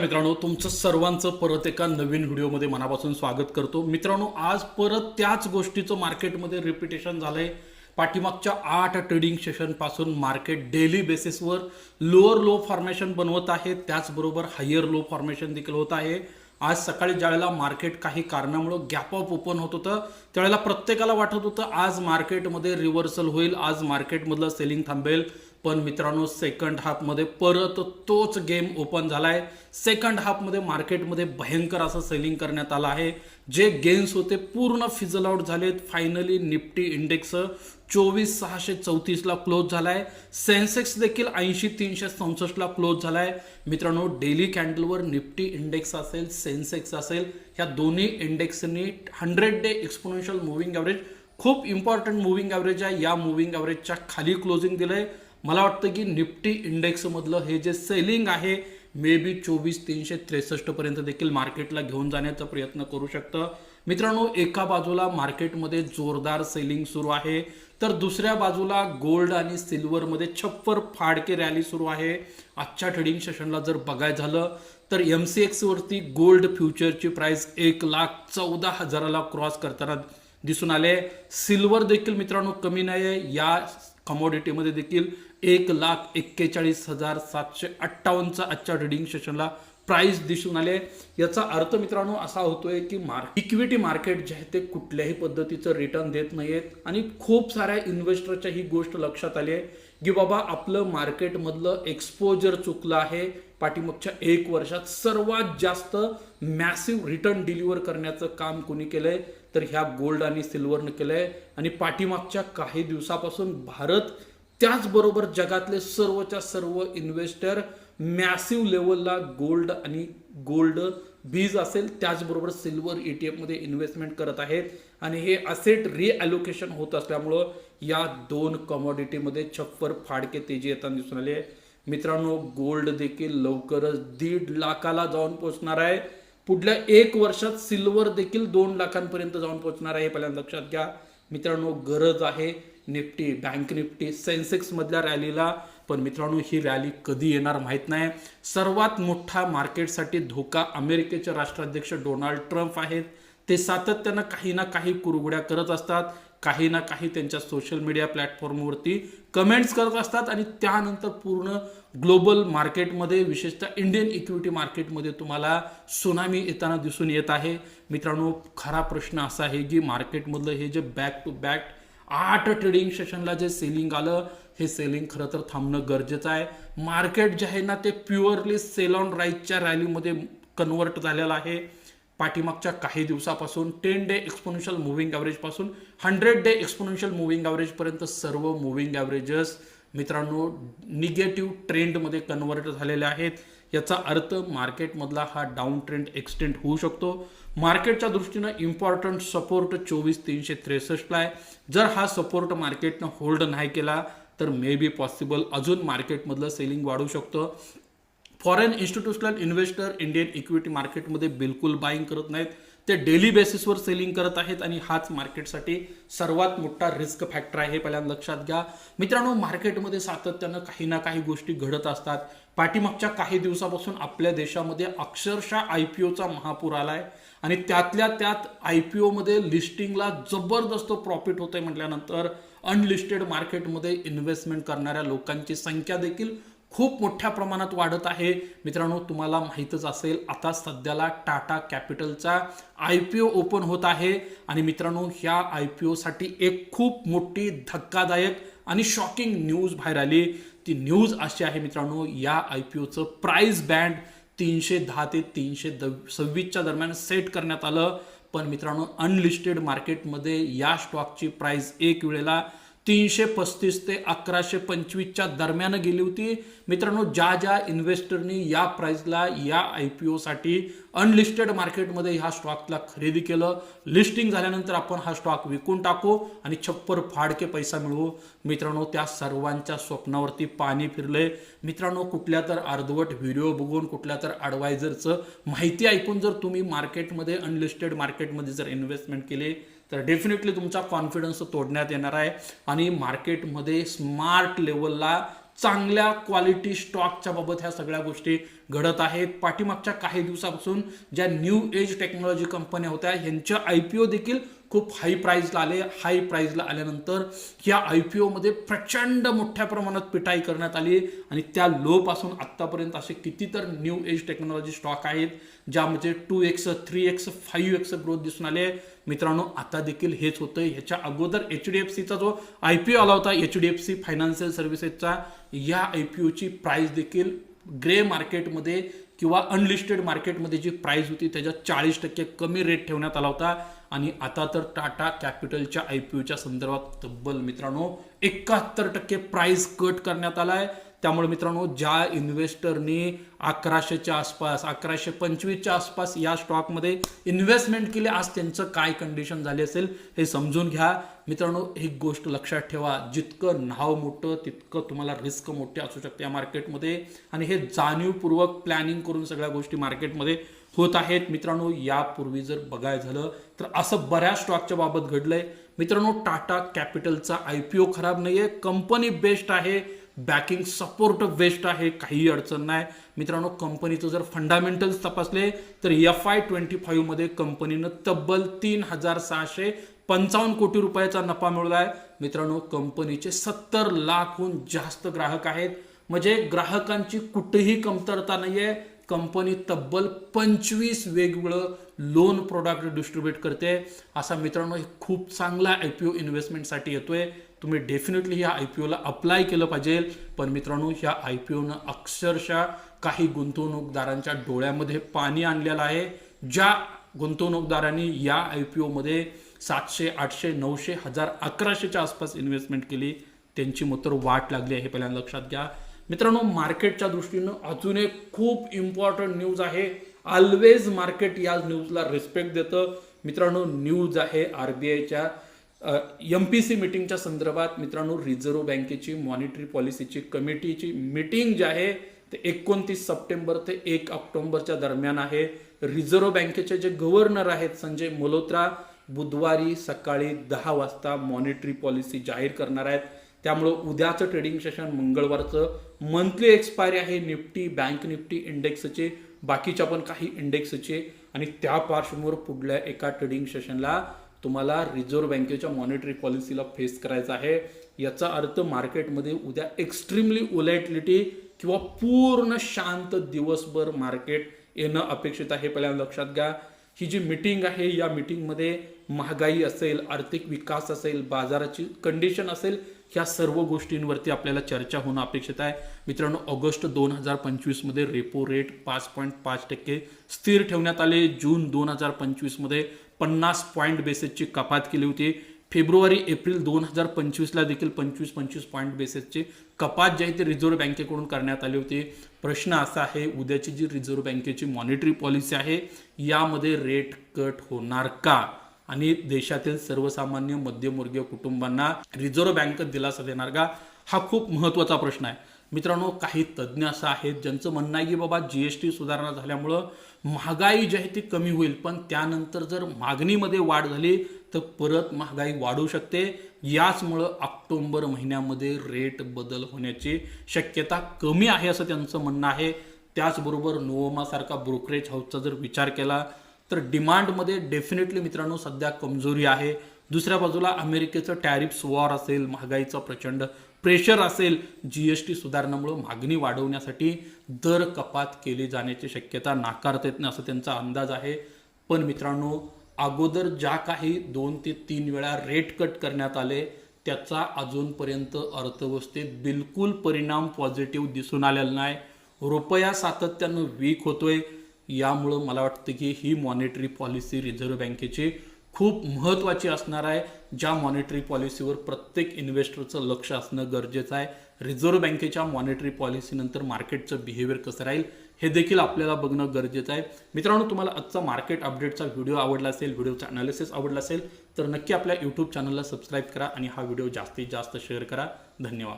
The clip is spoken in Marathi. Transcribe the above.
मित्रांनो तुमचं सर्वांचं परत एका नवीन व्हिडिओमध्ये मनापासून स्वागत करतो. मित्रांनो आज परत त्याच गोष्टीचं मार्केटमध्ये रिपिटेशन झालंय. पाठीमागच्या आठ ट्रेडिंग सेशनपासून मार्केट डेली बेसिसवर लोअर लो फॉर्मेशन बनवत आहे. त्याचबरोबर हायर लो फॉर्मेशन देखील होत आहे. आज सकाळी ज्यावेळेला मार्केट काही कारणामुळं गॅप ऑफ ओपन होत होतं त्यावेळेला प्रत्येकाला वाटत होतं आज मार्केटमध्ये रिव्हर्सल होईल आज मार्केटमधलं सेलिंग थांबेल. पण मित्रांनो सेकंड हाफमध्ये परत तोच गेम ओपन झालाय. सेकंड हाफमध्ये मार्केटमध्ये भयंकर असं सेलिंग करण्यात आलं आहे. जे गेन्स होते पूर्ण फिजल आउट झालेत. फायनली निफ्टी इंडेक्स चोवीस सहाशे चौतीसला क्लोज झालाय. सेन्सेक्स देखील ऐंशी तीनशे चौसष्टला क्लोज झालाय. मित्रांनो डेली कॅन्डलवर निफ्टी इंडेक्स असेल सेन्सेक्स असेल ह्या दोन्ही इंडेक्सनी hundred day exponential moving average खूप इम्पॉर्टंट मुव्हिंग ॲव्हरेज आहे. या मुव्हिंग ॲव्हरेजच्या खाली क्लोजिंग आहे मला वाटतं की निफ्टी इंडेक्समधलं हे जे सेलिंग आहे मे बी चोवीस तीनशे त्रेसष्टपर्यंत देखील मार्केटला घेऊन जाण्याचा प्रयत्न करू शकतं. मित्रांनो एका बाजूला मार्केटमध्ये जोरदार सेलिंग सुरू आहे तर दुसऱ्या बाजूला गोल्ड आणि सिल्वरमध्ये छप्पर फाडके रॅली सुरू आहे. आजच्या ट्रेडिंग सेशनला जर बघाय झालं तर एम सी एक्सवरती गोल्ड फ्युचरची प्राइस एक लाख चौदा हजाराला क्रॉस करताना दिसून आले. सिल्वर देखील मित्रांनो कमी नाही आहे या कमोडिटीमध्ये देखील एक लाख एक्केचाळीस हजार सातशे अठ्ठावन्नचा आजच्या ट्रेडिंग सेशनला प्राइस दिसून आले. याचा अर्थ मित्रांनो असा होतोय की मार्क इक्विटी मार्केट जे आहे ते कुठल्याही पद्धतीचं रिटर्न देत नाहीयेत. आणि खूप साऱ्या इन्व्हेस्टरच्या ही गोष्ट लक्षात आली आहे. की बाबा आपलं मार्केटमधलं एक्सपोजर चुकलं आहे. पाठीमागच्या एक वर्षात सर्वात जास्त मॅसिव्ह रिटर्न डिलिव्हर करण्याचं काम कोणी केलंय? तर ह्या गोल्ड आणि सिल्वरनं केलंय. आणि पाठीमागच्या काही दिवसापासून भारत त्याचबरोबर जगातले सर्वच्या सर्व इन्व्हेस्टर मॅसिव्ह लेवलला गोल्ड आणि गोल्ड बीज असेल त्याचबरोबर सिल्वर ई टी एफमध्ये इन्व्हेस्टमेंट करत आहेत. आणि हे असेट रिअलोकेशन होत असल्यामुळं या दोन कमॉडिटीमध्ये छप्पर फाडके तेजी येताना दिसून आले मित्रांनो गोल्ड देखील लवकरच दीड लाखाला जाऊन पोहोचणार आहे. पुढल्या एक वर्षात सिल्वर देखील दोन लाखांपर्यंत जाऊन पोहोचणार आहे हे पहिल्यांदा लक्षात घ्या. मित्रांनो गरज आहे. निफ्टी बँक निफ्टी सेन्सेक्समधल्या रॅलीला पण मित्रांनो ही रॅली कधी येणार माहीत नाही. सर्वात मोठा मार्केटसाठी धोका अमेरिकेचे राष्ट्राध्यक्ष डोनाल्ड ट्रम्प आहेत. ते सातत्यानं काही ना काही कुरघुड्या करत असतात. काही ना काही त्यांच्या सोशल मीडिया प्लॅटफॉर्मवरती कमेंट्स करत असतात आणि त्यानंतर पूर्ण ग्लोबल मार्केटमध्ये विशेषतः इंडियन इक्विटी मार्केटमध्ये तुम्हाला सुनामी येताना दिसून येत आहे. मित्रांनो खरा प्रश्न असा आहे की मार्केटमधलं हे जे बॅक टू बॅक आठ ट्रेडिंग सेशनला जे सेलिंग आलं हे सेलिंग खरं तर थांबणं गरजेचं आहे. मार्केट जे आहे ना ते प्युअरली सेल ऑन राईजच्या रॅलीमध्ये कन्वर्ट झालेलं आहे. पाठीमागच्या काही दिवसापासून टेन डे एक्सपोनेन्शियल मुव्हिंग ॲव्हरेजपासून हंड्रेड डे एक्सपोनेन्शियल मुव्हिंग ॲव्हरेजपर्यंत सर्व मुव्हिंग ॲव्हरेजेस मित्रांनो निगेटिव्ह ट्रेंडमध्ये कन्वर्ट झालेले आहेत. याचा अर्थ मार्केटमधला हा डाऊन ट्रेंड एक्सटेंड होऊ शकतो. मार्केटच्या दृष्टीनं इम्पॉर्टंट सपोर्ट चोवीस तीनशे त्रेसष्टला आहे. जर हा सपोर्ट मार्केटनं होल्ड नाही केला तर मे बी पॉसिबल अजून मार्केटमधलं सेलिंग वाढू शकतं. Foreign institutional investor Indian equity मार्केटमध्ये बिलकुल बाईंग करत नाहीत. ते डेली बेसिसवर सेलिंग करत आहेत आणि हाच मार्केटसाठी सर्वात मोठा रिस्क फॅक्टर आहे हे पहिल्यांदा लक्षात घ्या. मित्रांनो मार्केटमध्ये सातत्यानं काही ना काही गोष्टी घडत असतात. पाठीमागच्या काही दिवसापासून आपल्या देशामध्ये अक्षरशः आय पी ओचा महापूर आलाय. आणि त्यातल्या त्यात आय पी ओमध्ये लिस्टिंगला जबरदस्त प्रॉफिट होतंय म्हटल्यानंतर अनलिस्टेड मार्केटमध्ये इन्व्हेस्टमेंट करणाऱ्या लोकांची संख्या देखील खूप मोठ्या प्रमाणात वाढत आहे. मित्रांनो तुम्हाला माहीतच असेल आता सध्याला टाटा कॅपिटलचा आय पी ओ ओपन होत आहे. आणि मित्रांनो ह्या आय पी ओसाठी एक खूप मोठी धक्कादायक आणि शॉकिंग न्यूज बाहेर आली. ती न्यूज अशी आहे मित्रांनो या आय पी ओचं प्राईस बँड तीनशे दहा ते तीनशे द सव्वीसच्या दरम्यान सेट करण्यात आलं. पण मित्रांनो अनलिस्टेड मार्केटमध्ये या स्टॉकची प्राईस एक वेळेला तीनशे पस्तीस ते अकराशे पंचवीसच्या दरम्यान गेली होती. मित्रांनो ज्या ज्या इन्व्हेस्टरनी या प्राइसला या आय पी ओसाठी अनलिस्टेड मार्केटमध्ये ह्या स्टॉकला खरेदी केलं. लिस्टिंग झाल्यानंतर आपण हा स्टॉक विकून टाकू आणि छप्पर फाडके पैसा मिळवू. मित्रांनो त्या सर्वांच्या स्वप्नावरती पाणी फिरले मित्रांनो कुठल्या तर अर्धवट व्हिडिओ बघून कुठल्या तर ॲडवायझरचं माहिती ऐकून जर तुम्ही मार्केटमध्ये अनलिस्टेड मार्केटमध्ये जर इन्व्हेस्टमेंट केले तर डेफिनेटली तुमचा कॉन्फिडन्स तोडण्यात येणार आहे. आणि मार्केटमध्ये स्मार्ट लेवलला चांगल्या क्वालिटी स्टॉकच्या बाबत ह्या सगळ्या गोष्टी घडत आहेत. पाठीमागच्या काही दिवसापासून ज्या न्यू एज टेक्नॉलॉजी कंपन्या होत्या ह्यांच्या आय पी ओ देखील खूप हाय प्राईजला आले. हाय प्राईजला आल्यानंतर या आय पी ओमध्ये प्रचंड मोठ्या प्रमाणात पिटाई करण्यात आली. आणि त्या लोपासून आत्तापर्यंत असे किती तर न्यू एज टेक्नॉलॉजी स्टॉक आहेत ज्यामध्ये two X three X five X growth दिसून आले. मित्रांनो आता देखील हेच होतं ह्याच्या अगोदर एच डी एफ सीचा जो आय पी ओ आला होता H D F C financial सर्व्हिसेसचा या आय पी ओची प्राईस देखील ग्रे मार्केटमध्ये किंवा अनलिस्टेड मार्केटमध्ये जी प्राईस होती त्याच्यात चाळीस टक्के कमी रेट ठेवण्यात आला होता. आणि आता तर टाटा कॅपिटलच्या आय पी ओच्या संदर्भात तब्बल मित्रांनो एकाहत्तर टक्के प्राईस कट करण्यात आला आहे त्यामुळे मित्रांनो ज्या इन्व्हेस्टरनी अकराशेच्या आसपास अकराशे पंचवीसच्या आसपास या स्टॉकमध्ये इन्व्हेस्टमेंट केली आज त्यांचं काय कंडिशन झाली असेल हे समजून घ्या. मित्रांनो एक गोष्ट लक्षात ठेवा जितकं नाव मोठं तितकं तुम्हाला रिस्क मोठे असू शकते या मार्केटमध्ये आणि हे जाणीवपूर्वक प्लॅनिंग करून सगळ्या गोष्टी मार्केटमध्ये होत आहेत. मित्रांनो यापूर्वी जर बघायचं झालं तर असं बऱ्याच स्टॉकच्या बाबत घडलंय. मित्रांनो टाटा कॅपिटलचा आय पी ओ खराब नाहीये. कंपनी बेस्ट आहे. बॅकिंग सपोर्ट बेस्ट आहे काही अडचण नाही. मित्रांनो कंपनीचं जर फंडामेंटल्स तपासले तर एफ आय ट्वेंटी फाईव्हमध्ये कंपनीनं तब्बल तीन हजार सहाशे पंचावन्न कोटी रुपयाचा नफा मिळवला आहे. मित्रांनो कंपनीचे सत्तर लाखहून जास्त ग्राहक आहेत. म्हणजे ग्राहकांची कुठेही कमतरता नाही आहे कंपनी तब्बल पंचवीस वेगवेगळं लोन प्रोडक्ट डिस्ट्रीब्यूट करते. असा मित्रांनो हे खूप चांगला आय पी ओ इन्व्हेस्टमेंटसाठी येतोय. तुम्ही डेफिनेटली ह्या आय पी ओला अप्लाय केलं पाहिजे. पण मित्रांनो ह्या आय पी ओनं अक्षरशः काही गुंतवणूकदारांच्या डोळ्यामध्ये पाणी आणलेलं आहे. ज्या गुंतवणूकदारांनी या आय पी ओमध्ये सातशे आठशे नऊशे हजार अकराशेच्या आसपास इन्व्हेस्टमेंट केली त्यांची मग वाट लागली आहे हे पहिल्यांदा लक्षात घ्या. मित्रांनो मार्केटच्या दृष्टीनं अजून एक खूप इम्पॉर्टंट न्यूज आहे. ऑलवेज मार्केट या न्यूजला रिस्पेक्ट देतं. मित्रांनो न्यूज आहे आर बी आयच्या एम पी सी मिटिंगच्या संदर्भात मित्रांनो रिझर्व्ह बँकेची मॉनिटरी पॉलिसीची कमिटीची मिटिंग जी आहे ते एकोणतीस सप्टेंबर ते एक ऑक्टोबरच्या दरम्यान आहे. रिझर्व्ह बँकेचे जे गव्हर्नर आहेत संजय मल्होत्रा बुधवारी सकाळी दहा वाजता मॉनिटरी पॉलिसी जाहीर करणार आहेत. त्यामुळं उद्याचं ट्रेडिंग सेशन मंगळवारचं. मंथली एक्सपायरी आहे निफ्टी बँक निफ्टी इंडेक्सचे बाकीच्या पण काही इंडेक्सचे आणि त्या पार्श्वभूमीवर पुढल्या एका ट्रेडिंग सेशनला तुम्हाला रिझर्व्ह बँकेच्या मॉनिटरी पॉलिसीला फेस करायचं आहे. याचा अर्थ मार्केटमध्ये उद्या एक्स्ट्रीमली ओलॅटिलिटी किंवा पूर्ण शांत दिवसभर मार्केट येणं अपेक्षित आहे. पहिल्यांदा लक्षात घ्या. ही जी मिटिंग आहे या मिटिंगमध्ये महागाई असेल आर्थिक विकास असेल बाजाराची कंडिशन असेल ह्या सर्व गोष्टींवरती आपल्याला चर्चा होणं अपेक्षित आहे. मित्रांनो ऑगस्ट दोन हजार पंचवीसमध्ये रेपो रेट पाच पॉईंट पाच टक्के स्थिर ठेवण्यात आले. जून दोन हजार पंचवीसमध्ये पन्नास पॉईंट बेसिसची कपात केली होती. फेब्रुवारी एप्रिल दोन हजार पंचवीसला देखील पंचवीस पंचवीस पॉईंट बेसिसची कपात जी आहे ती रिझर्व्ह बँकेकडून करण्यात आली होती. प्रश्न असा आहे उद्याची जी रिझर्व्ह बँकेची मॉनिटरी पॉलिसी आहे यामध्ये रेट कट होणार का? आणि देशातील सर्वसामान्य मध्यमवर्गीय कुटुंबांना रिझर्व्ह बँक दिलासा देणार का? हा खूप महत्त्वाचा प्रश्न आहे. मित्रांनो काही तज्ज्ञ असं आहेत ज्यांचं म्हणणं आहे की बाबा जी एस टी सुधारणा झाल्यामुळं महागाई जी आहे ती कमी होईल पण त्यानंतर जर मागणीमध्ये वाढ झाली तर परत महागाई वाढू शकते. याचमुळं ऑक्टोबर महिन्यामध्ये रेट बदल होण्याची शक्यता कमी आहे असं त्यांचं म्हणणं आहे. त्याचबरोबर नोवमासारखा ब्रोकरेज हाऊसचा जर विचार केला तर डिमांडमध्ये डेफिनेटली मित्रांनो सध्या कमजोरी आहे. दुसऱ्या बाजूला अमेरिकेचं टॅरिफ्स वॉर असेल महागाईचा प्रचंड प्रेशर असेल जी एस टी सुधारणामुळं मागणी वाढवण्यासाठी दर कपात केली जाण्याची शक्यता नाकारता येत नाही असं त्यांचा अंदाज आहे. पण मित्रांनो अगोदर ज्या काही दोन ते तीन वेळा रेट कट करण्यात आले त्याचा अजूनपर्यंत अर्थव्यवस्थेत बिलकुल परिणाम पॉझिटिव्ह दिसून आलेला नाही. रुपया सातत्यानं वीक होतोय. यामुळं मला वाटतं की ही मॉनिटरी पॉलिसी रिझर्व्ह बँकेची खूप महत्त्वाची असणार आहे ज्या मॉनिटरी पॉलिसीवर प्रत्येक इन्व्हेस्टरचं लक्ष असणं गरजेचं आहे. रिझर्व्ह बँकेच्या मॉनिटरी पॉलिसीनंतर मार्केटचं बिहेवियर कसं राहील हे देखील आपल्याला बघणं गरजेचं आहे. मित्रांनो तुम्हाला आजचा मार्केट अपडेटचा व्हिडिओ आवडला असेल व्हिडिओचा अनालिसिस आवडला असेल तर नक्की आपल्या यूट्यूब चॅनलला सबस्क्राईब करा आणि हा व्हिडिओ जास्तीत जास्त शेअर करा. धन्यवाद.